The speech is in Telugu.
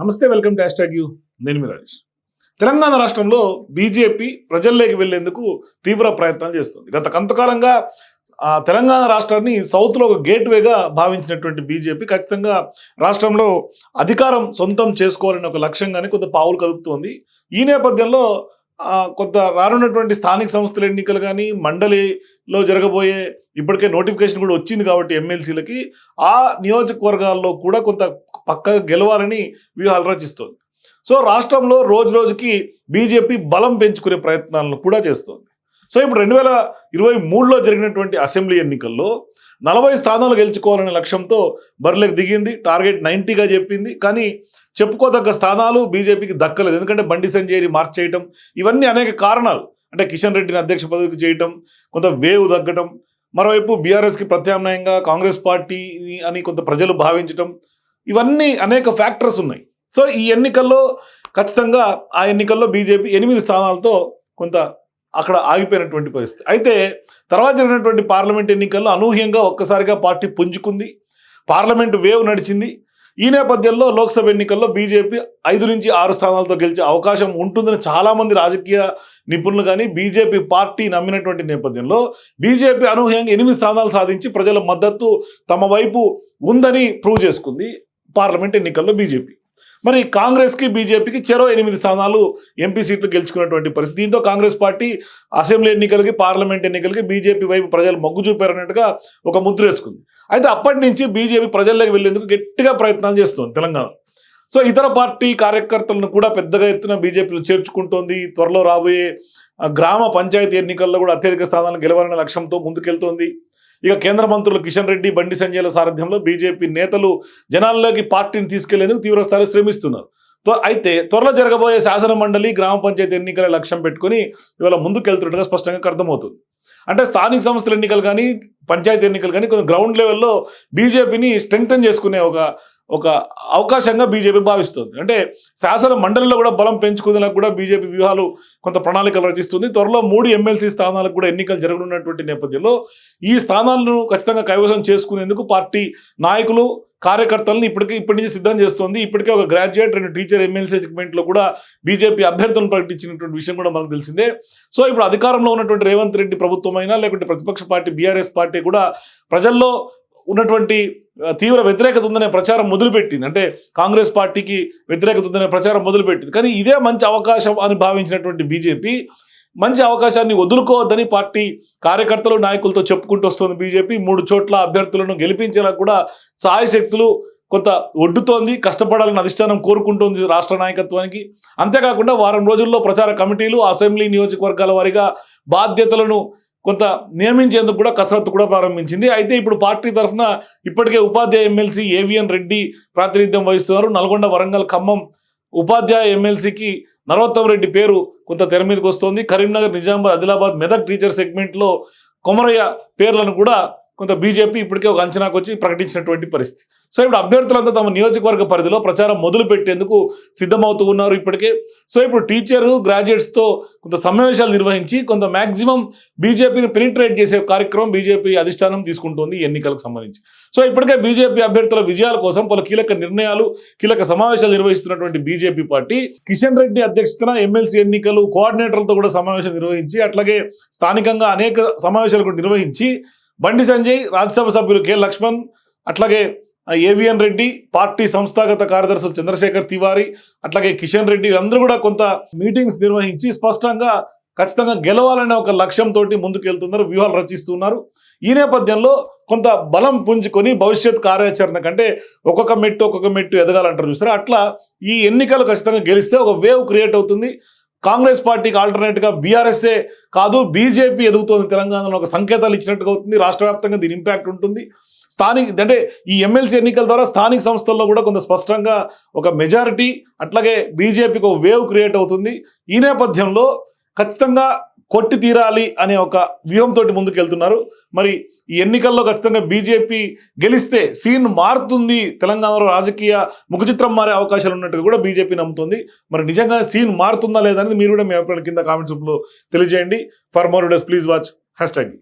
నమస్తే వెల్కమ్ టు హ్యాష్ యూ. నేను మీ రాజేష్. తెలంగాణ రాష్ట్రంలో బీజేపీ ప్రజల్లోకి వెళ్ళేందుకు తీవ్ర ప్రయత్నాలు చేస్తుంది. గత కొంతకాలంగా ఆ, తెలంగాణ రాష్ట్రాన్ని సౌత్లో ఒక గేట్వేగా భావించినటువంటి బీజేపీ ఖచ్చితంగా రాష్ట్రంలో అధికారం సొంతం చేసుకోవాలని ఒక లక్ష్యంగానే కొంత పావులు కదుపుతోంది. ఈ నేపథ్యంలో కొంత రానున్నటువంటి స్థానిక సంస్థల ఎన్నికలు కానీ మండలిలో జరగబోయే ఇప్పటికే నోటిఫికేషన్ కూడా వచ్చింది కాబట్టి ఎమ్మెల్సీలకి ఆ నియోజకవర్గాల్లో కూడా కొంత పక్కగా గెలవాలని వ్యూహాలు రచిస్తోంది. సో రాష్ట్రంలో రోజు రోజుకి బీజేపీ బలం పెంచుకునే ప్రయత్నాలను కూడా చేస్తోంది. సో ఇప్పుడు రెండు వేల ఇరవై మూడులో జరిగినటువంటి అసెంబ్లీ ఎన్నికల్లో నలభై స్థానాలు గెలుచుకోవాలనే లక్ష్యంతో బరిలోకి దిగింది. టార్గెట్ నైంటీగా చెప్పింది. కానీ చెప్పుకోదగ్గ స్థానాలు బీజేపీకి దక్కలేదు. ఎందుకంటే బండి సంజయ్ని మార్చేయటం ఇవన్నీ అనేక కారణాలు. అంటే కిషన్ రెడ్డిని అధ్యక్ష పదవికి చేయటం కొంత వేవ్ తగ్గటం మరోవైపు బీఆర్ఎస్కి ప్రత్యామ్నాయంగా కాంగ్రెస్ పార్టీని అని కొంత ప్రజలు భావించటం ఇవన్నీ అనేక ఫ్యాక్టర్స్ ఉన్నాయి. సో ఈ ఎన్నికల్లో ఖచ్చితంగా ఆ ఎన్నికల్లో బీజేపీ ఎనిమిది స్థానాలతో కొంత అక్కడ ఆగిపోయినటువంటి పరిస్థితి. అయితే తర్వాత జరిగినటువంటి పార్లమెంట్ ఎన్నికల్లో అనూహ్యంగా ఒక్కసారిగా పార్టీ పుంజుకుంది. పార్లమెంట్ వేవ్ నడిచింది. ఈ నేపథ్యంలో లోక్సభ ఎన్నికల్లో బీజేపీ ఐదు నుంచి ఆరు స్థానాలతో గెలిచే అవకాశం ఉంటుందని చాలామంది రాజకీయ నిపుణులు కానీ బీజేపీ పార్టీ నమ్మినటువంటి నేపథ్యంలో బీజేపీ అనూహ్యంగా ఎనిమిది స్థానాలు సాధించి ప్రజల మద్దతు తమ వైపు ఉందని ప్రూవ్ చేసుకుంది పార్లమెంట్ ఎన్నికల్లో బీజేపీ. మరి కాంగ్రెస్కి బీజేపీకి చెరో ఎనిమిది స్థానాలు ఎంపీ సీట్లు గెలుచుకున్నటువంటి పరిస్థితి. దీంతో కాంగ్రెస్ పార్టీ అసెంబ్లీ ఎన్నికలకి పార్లమెంట్ ఎన్నికలకి బీజేపీ వైపు ప్రజలు మొగ్గు చూపారన్నట్టుగా ఒక ముద్ర వేసుకుంది. అయితే అప్పటి నుంచి బీజేపీ ప్రజల్లోకి వెళ్ళేందుకు గట్టిగా ప్రయత్నాలు చేస్తుంది తెలంగాణ. సో ఇతర పార్టీ కార్యకర్తలను కూడా పెద్దగా ఎత్తున బీజేపీలో చేర్చుకుంటోంది. త్వరలో రాబోయే గ్రామ పంచాయతీ ఎన్నికల్లో కూడా అత్యధిక స్థానాలు గెలవాలనే లక్ష్యంతో ముందుకెళ్తోంది. ఇక కేంద్ర మంత్రులు కిషన్ రెడ్డి బండి సంజయ్ల సారథ్యంలో బీజేపీ నేతలు జనాల్లోకి పార్టీని తీసుకెళ్ళేందుకు తీవ్రస్థాయిలో శ్రమిస్తున్నారు. అయితే త్వరలో జరగబోయే శాసన మండలి గ్రామ పంచాయతీ ఎన్నికల లక్ష్యం పెట్టుకుని ఇవాళ ముందుకెళ్తున్నట్టుగా స్పష్టంగా అర్థమవుతుంది. అంటే స్థానిక సంస్థల ఎన్నికలు కానీ పంచాయతీ ఎన్నికలు కానీ కొంచెం గ్రౌండ్ లెవెల్లో బీజేపీని స్ట్రెంగ్తన్ చేసుకునే ఒక ఒక అవకాశంగా బీజేపీ భావిస్తుంది. అంటే శాసన మండలిలో కూడా బలం పెంచుకునేలా కూడా బీజేపీ వ్యూహాలు కొంత ప్రణాళికలు రచిస్తుంది. త్వరలో మూడు ఎమ్మెల్సీ స్థానాలకు కూడా ఎన్నికలు జరగనున్నటువంటి నేపథ్యంలో ఈ స్థానాలను ఖచ్చితంగా కైవసం చేసుకునేందుకు పార్టీ నాయకులు కార్యకర్తలను ఇప్పటికే ఇప్పటి నుంచి సిద్ధం చేస్తోంది. ఇప్పటికే ఒక గ్రాడ్యుయేట్ రెండు టీచర్ ఎమ్మెల్సీ సెగ్మెంట్లో కూడా బీజేపీ అభ్యర్థులను ప్రకటించినటువంటి విషయం కూడా మనకు తెలిసిందే. సో ఇప్పుడు అధికారంలో ఉన్నటువంటి రేవంత్ రెడ్డి ప్రభుత్వం అయినా లేకుంటే ప్రతిపక్ష పార్టీ బీఆర్ఎస్ పార్టీ కూడా ప్రజల్లో ఉన్నటువంటి తీవ్ర వ్యతిరేకత ఉందనే ప్రచారం మొదలుపెట్టింది. అంటే కాంగ్రెస్ పార్టీకి వ్యతిరేకత ఉందనే ప్రచారం మొదలుపెట్టింది. కానీ ఇదే మంచి అవకాశం అని భావించినటువంటి బీజేపీ మంచి అవకాశాన్ని వదులుకోవద్దని పార్టీ కార్యకర్తలు నాయకులతో చెప్పుకుంటూ వస్తుంది బీజేపీ. మూడు చోట్ల అభ్యర్థులను గెలిపించేలా కూడా సాయశక్తులు కొంత ఒడ్డుతోంది కష్టపడాలని అధిష్టానం కోరుకుంటోంది రాష్ట్ర నాయకత్వానికి. అంతేకాకుండా వారం రోజుల్లో ప్రచార కమిటీలు అసెంబ్లీ నియోజకవర్గాల వారిగా బాధ్యతలను కొంత నియమించేందుకు కూడా కసరత్తు కూడా ప్రారంభించింది. అయితే ఇప్పుడు పార్టీ తరఫున ఇప్పటికే ఉపాధ్యాయ ఎమ్మెల్సీ ఏవిఎన్ రెడ్డి ప్రాతినిధ్యం వహిస్తున్నారు. నల్గొండ వరంగల్ ఖమ్మం ఉపాధ్యాయ ఎమ్మెల్సీకి నరోత్తమ్ రెడ్డి పేరు కొంత తెర మీదకి వస్తోంది. కరీంనగర్ నిజామాబాద్ ఆదిలాబాద్ మెదక్ టీచర్ సెగ్మెంట్లో కొమరయ్య పేర్లను కూడా కొంత బీజేపీ ఇప్పటికే ఒక అంచనాకు వచ్చి ప్రకటించినటువంటి పరిస్థితి. సో ఇప్పుడు అభ్యర్థులంతా తమ నియోజకవర్గ పరిధిలో ప్రచారం మొదలు పెట్టేందుకు సిద్ధమవుతూ ఉన్నారు ఇప్పటికే. సో ఇప్పుడు టీచరు గ్రాడ్యుయేట్స్తో కొంత సమావేశాలు నిర్వహించి కొంత మ్యాక్సిమం బీజేపీని పెనిట్రేట్ చేసే కార్యక్రమం బీజేపీ అధిష్టానం తీసుకుంటోంది ఎన్నికలకు సంబంధించి. సో ఇప్పటికే బీజేపీ అభ్యర్థుల విజయాల కోసం పలు కీలక నిర్ణయాలు కీలక సమావేశాలు నిర్వహిస్తున్నటువంటి బీజేపీ పార్టీ కిషన్ రెడ్డి అధ్యక్షతన ఎమ్మెల్సీ ఎన్నికలు కోఆర్డినేటర్లతో కూడా సమావేశం నిర్వహించి అట్లాగే స్థానికంగా అనేక సమావేశాలు కూడా నిర్వహించి బండి సంజయ్ రాజ్యసభ సభ్యులు కె. లక్ష్మణ్ అట్లాగే ఏవిఎన్ రెడ్డి పార్టీ సంస్థాగత కార్యదర్శులు చంద్రశేఖర్ తివారి అట్లాగే కిషన్ రెడ్డి అందరూ కూడా కొంత మీటింగ్స్ నిర్వహించి స్పష్టంగా ఖచ్చితంగా గెలవాలనే ఒక లక్ష్యంతో ముందుకెళ్తున్నారు వ్యూహాలు రచిస్తున్నారు. ఈ నేపథ్యంలో కొంత బలం పుంజుకొని భవిష్యత్ కార్యాచరణ కంటే ఒక్కొక్క మెట్టు ఒక్కొక్క మెట్టు ఎదగాలంటారు చూసారా? అట్లా ఈ ఎన్నికలు ఖచ్చితంగా గెలిస్తే ఒక వేవ్ క్రియేట్ అవుతుంది. కాంగ్రెస్ పార్టీకి ఆల్టర్నేట్గా బీఆర్ఎస్ఏ కాదు బీజేపీ ఎదుగుతోంది తెలంగాణలో ఒక సంకేతాలు ఇచ్చినట్టుగా అవుతుంది. రాష్ట్ర వ్యాప్తంగా దీని ఇంపాక్ట్ ఉంటుంది. స్థానిక అంటే ఈ ఎమ్మెల్సీ ఎన్నికల ద్వారా స్థానిక సంస్థల్లో కూడా కొంత స్పష్టంగా ఒక మెజారిటీ అట్లాగే బీజేపీకి ఒక వేవ్ క్రియేట్ అవుతుంది. ఈ నేపథ్యంలో ఖచ్చితంగా కొట్టి తీరాలి అనే ఒక వ్యూహంతో ముందుకెళ్తున్నారు. మరి ఈ ఎన్నికల్లో ఖచ్చితంగా బీజేపీ గెలిస్తే సీన్ మారుతుంది. తెలంగాణలో రాజకీయ ముఖచిత్రం మారే అవకాశాలు ఉన్నట్టుగా కూడా బీజేపీ నమ్ముతుంది. మరి నిజంగానే సీన్ మారుతుందా లేదా అనేది మీరు కూడా మీ అభిప్రాయం కింద కామెంట్స్లో తెలియజేయండి. For more days please watch hashtag.